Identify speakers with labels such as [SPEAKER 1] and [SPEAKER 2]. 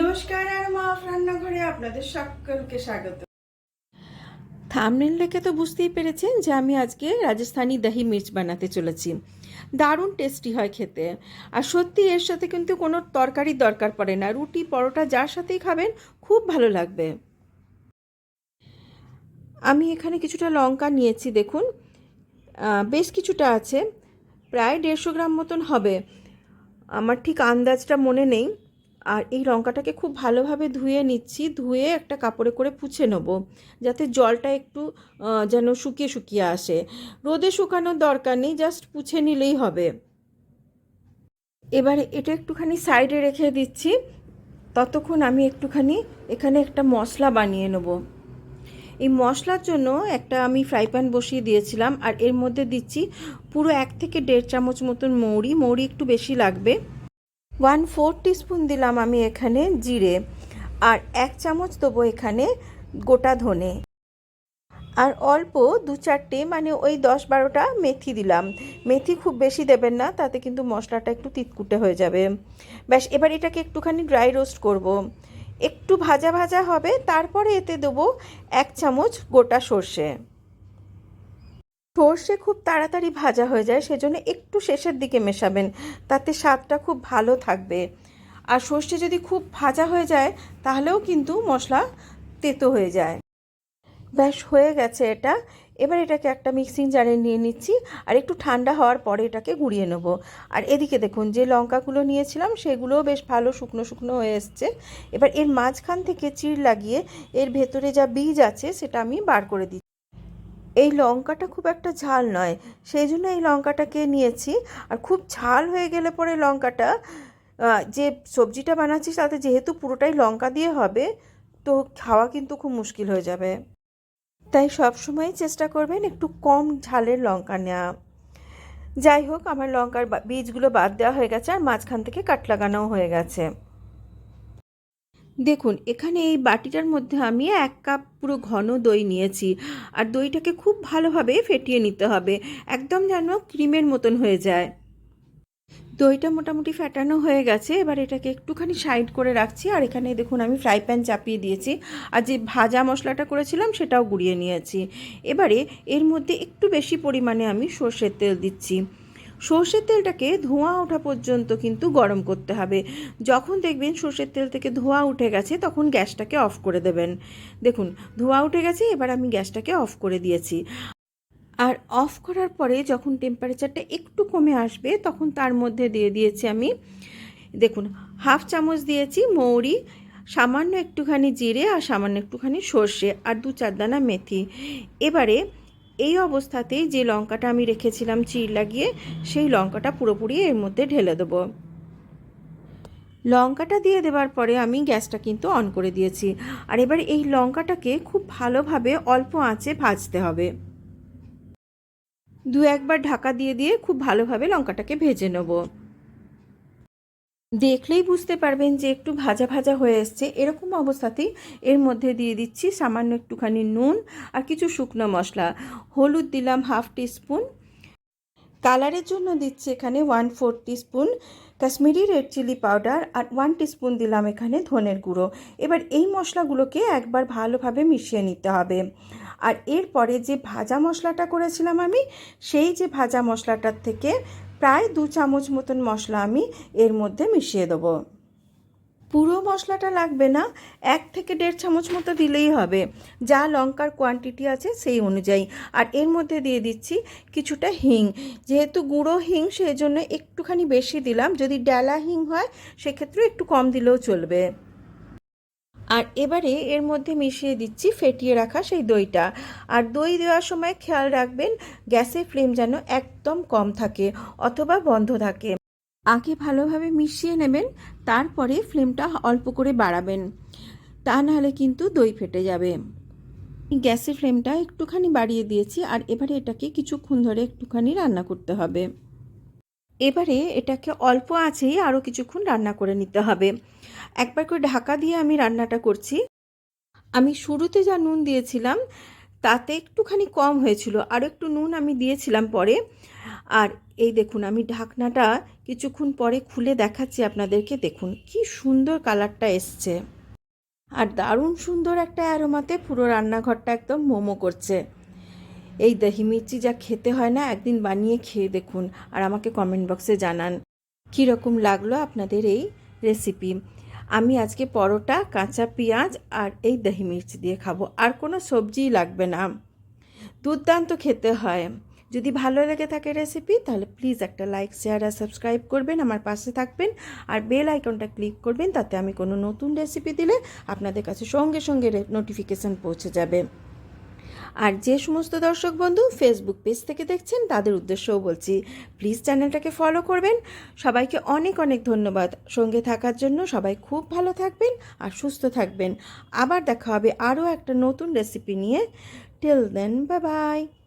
[SPEAKER 1] নমস্কার, আর মা রান্নাঘরে আপনাদের সকলকে স্বাগত।
[SPEAKER 2] থামনেল দেখে তো বুঝতেই পেরেছেন যে আমি আজকে রাজস্থানি দহি মির্চ বানাতে চলেছি। দারুণ টেস্টি হয় খেতে। আর সত্যি এর সাথে কিন্তু কোনো তরকারি দরকার পড়ে না। রুটি, পরোটা যার সাথেই খাবেন, খুব ভালো লাগবে। আমি এখানে কিছুটা লঙ্কা নিয়েছি, দেখুন। বেশ কিছুটা আছে। প্রায় দেড়শো গ্রাম মতন হবে। আমার ঠিক আন্দাজটা মনে নেই। আর এই লঙ্কাটাকে খুব ভালোভাবে ধুয়ে নিচ্ছি, ধুয়ে একটা কাপড়ে করে পুছে নেব, যাতে জলটা একটু যেন শুকিয়ে শুকিয়ে আসে। রোদে শুকানোর দরকার নেই, জাস্ট পুছে নিলেই হবে। এবারে এটা একটুখানি সাইডে রেখে দিচ্ছি, ততক্ষণ আমি একটুখানি এখানে একটা মশলা বানিয়ে নেব। এই মশলার জন্য একটা আমি ফ্রাই প্যান বসিয়ে দিয়েছিলাম, আর এর মধ্যে দিচ্ছি পুরো এক থেকে দেড় চামচ মতন মৌরি মৌরি একটু বেশি লাগবে। ওয়ান ফোর টিস্পুন দিলাম আমি এখানে জিরে, আর এক চামচ দেবো এখানে গোটা ধনে। আর অল্প দু চারটে মানে ওই দশ বারোটা মেথি দিলাম। মেথি খুব বেশি দেবেন না, তাতে কিন্তু মশলাটা একটু তিতকুটে হয়ে যাবে। ব্যাস, এবার এটাকে একটুখানি ড্রাই রোস্ট করব। একটু ভাজা ভাজা হবে, তারপরে এতে দেবো এক চামচ গোটা সর্ষে। সর্ষে খুব তাড়াতাড়ি ভাজা হয়ে যায়, সেজন্য একটু শেষের দিকে মেশাবেন। তাতে স্বাদটা খুব ভালো থাকবে। আর সর্ষে যদি খুব ভাজা হয়ে যায়, তাহলেও কিন্তু মশলা তেতো হয়ে যায়। ব্যাস, হয়ে গেছে এটা। এবার এটাকে একটা মিক্সিং জারে নিয়ে নিচ্ছি, আর একটু ঠান্ডা হওয়ার পরে এটাকে গুঁড়িয়ে নেব। আর এদিকে দেখুন, যে লঙ্কাগুলো নিয়েছিলাম, সেগুলোও বেশ ভালো শুকনো শুকনো হয়ে এসছে। এবার এর মাঝখান থেকে চিড় লাগিয়ে এর ভেতরে যা বীজ আছে, সেটা আমি বার করে দিচ্ছি। এই লঙ্কাটা খুব একটা ঝাল নয়, সেই জন্য এই লঙ্কাটাকে নিয়েছি। আর খুব ঝাল হয়ে গেলে পরে লঙ্কাটা যে সবজিটা বানাচ্ছি তাতে যেহেতু পুরোটাই লঙ্কা দিয়ে হবে, তো খাওয়া কিন্তু খুব মুশকিল হয়ে যাবে। তাই সব সময় চেষ্টা করবেন একটু কম ঝালের লঙ্কা নেওয়া। যাই হোক, আমার লঙ্কার বীজগুলো বাদ দেওয়া হয়ে গেছে আর মাঝখান থেকে কাট লাগানোও হয়ে গেছে। দেখুন, এখানে এই বাটিটার মধ্যে আমি এক কাপ পুরো ঘন দই নিয়েছি। আর দইটাকে খুব ভালোভাবে ফেটিয়ে নিতে হবে। একদম যেন ক্রিমের মতন হয়ে যায়। দইটা মোটামুটি ফেটানো হয়ে গেছে। এবার এটাকে একটুখানি সাইড করে রাখছি। আর এখানে দেখুন, আমি ফ্রাই প্যান চাপিয়ে দিয়েছি। আর যে ভাজা মশলাটা করেছিলাম, সেটাও গুঁড়িয়ে নিয়েছি। এবারে এর মধ্যে একটু বেশি পরিমাণে আমি সর্ষের তেল দিচ্ছি। সর্ষের তেলটাকে ধোঁয়া ওঠা পর্যন্ত কিন্তু গরম করতে হবে। যখন দেখবেন সর্ষের তেল থেকে ধোঁয়া উঠে গেছে, তখন গ্যাসটাকে অফ করে দেবেন। দেখুন, ধোঁয়া উঠে গেছে, এবার আমি গ্যাসটাকে অফ করে দিয়েছি। আর অফ করার পরে যখন টেম্পারেচারটা একটু কমে আসবে, তখন তার মধ্যে দিয়ে দিয়েছি আমি, দেখুন, হাফ চামচ দিয়েছি মৌরি, সামান্য একটুখানি জিরে আর সামান্য একটুখানি সর্ষে আর দু চার দানা মেথি। এবারে এই অবস্থাতেই যে লঙ্কাটা আমি রেখেছিলাম চির লাগিয়ে, সেই লঙ্কাটা পুরোপুরি এর মধ্যে ঢেলে দেবো। লঙ্কাটা দিয়ে দেওয়ার পরে আমি গ্যাসটা কিন্তু অন করে দিয়েছি। আর এবার এই লঙ্কাটাকে খুব ভালোভাবে অল্প আঁচে ভাজতে হবে। দু একবার ঢাকা দিয়ে দিয়ে খুব ভালোভাবে লঙ্কাটাকে ভেজে নেব। দেখলেই বুঝতে পারবেন যে একটু ভাজা ভাজা হয়ে এসছে। এরকম অবস্থাতেই এর মধ্যে দিয়ে দিচ্ছি সামান্য একটুখানি নুন আর কিছু শুকনো মশলা। হলুদ দিলাম হাফ টিস্পুন। কালারের জন্য দিচ্ছি এখানে one four teaspoon Kashmiri red chilli powder আর ওয়ান টিস্পুন দিলাম এখানে ধনের গুঁড়ো। এবার এই মশলাগুলোকে একবার ভালোভাবে মিশিয়ে নিতে হবে। আর এরপরে যে ভাজা মশলাটা করেছিলাম আমি, সেই যে ভাজা মশলাটার থেকে প্রায় দু চামচ মতন মশলা আমি এর মধ্যে মিশিয়ে দেবো। পুরো মশলাটা লাগবে না, এক থেকে দেড় চামচ মতো দিলেই হবে। যা লঙ্কার কোয়ান্টিটি আছে সেই অনুযায়ী। আর এর মধ্যে দিয়ে দিচ্ছি কিছুটা হিং। যেহেতু গুঁড়ো হিং সেই জন্য একটুখানি বেশি দিলাম। যদি ডেলা হিং হয়, সেক্ষেত্রে একটু কম দিলেও চলবে। আর এবারে এর মধ্যে মিশিয়ে দিচ্ছি ফেটিয়ে রাখা সেই দইটা। আর দই দেওয়ার সময় খেয়াল রাখবেন গ্যাসের ফ্লেম যেন একদম কম থাকে অথবা বন্ধ থাকে। আগে ভালোভাবে মিশিয়ে নেবেন, তারপরে ফ্লেমটা অল্প করে বাড়াবেন। তা নাহলে কিন্তু দই ফেটে যাবে। গ্যাসের ফ্লেমটা একটুখানি বাড়িয়ে দিয়েছি আর এবারে এটাকে কিছুক্ষণ ধরে একটুখানি রান্না করতে হবে। এবারে এটাকে অল্প আঁচেই আরও কিছুক্ষণ রান্না করে নিতে হবে। একবার করে ঢাকা দিয়ে আমি রান্নাটা করছি। আমি শুরুতে যা নুন দিয়েছিলাম, তাতে একটুখানি কম হয়েছিল। আরও একটু নুন আমি দিয়েছিলাম পরে। আর এই দেখুন, আমি ঢাকনাটা কিছুক্ষণ পরে খুলে দেখাচ্ছি আপনাদেরকে। দেখুন, কি সুন্দর কালারটা এসছে। আর দারুণ সুন্দর একটা অ্যারোমাতে পুরো রান্নাঘরটা একদম মোমো করছে। এই দহি মির্চি যা খেতে হয় না, একদিন বানিয়ে খেয়ে দেখুন আর আমাকে কমেন্ট বক্সে জানান। কীরকম লাগল আপনাদের এই রেসিপি আমি আজকে পরোটা, কাঁচা পেঁয়াজ আর এই দহি মির্চি দিয়ে খাব, আর কোনো সবজিই লাগবে না। দুর্দান্ত খেতে হয়। যদি ভালো লেগে থাকে রেসিপি তাহলে প্লিজ একটা লাইক শেয়ার আর সাবস্ক্রাইব করবেন, আমার পাশে থাকবেন আর বেল আইকনটা ক্লিক করবেন, তাতে আমি কোনো নতুন রেসিপি দিলে আপনাদের কাছে সঙ্গে সঙ্গে নোটিফিকেশান পৌঁছে যাবে। আর যে সমস্ত দর্শক বন্ধু ফেসবুক পেজ থেকে দেখছেন, তাদের উদ্দেশ্যও বলছি প্লিজ চ্যানেলটাকে ফলো করবেন। সবাইকে অনেক অনেক ধন্যবাদ। সঙ্গে থাকার জন্য সবাই খুব ভালো থাকবেন আর সুস্থ থাকবেন। আবার দেখা হবে আরও একটা নতুন রেসিপি নিয়ে। Till then bye bye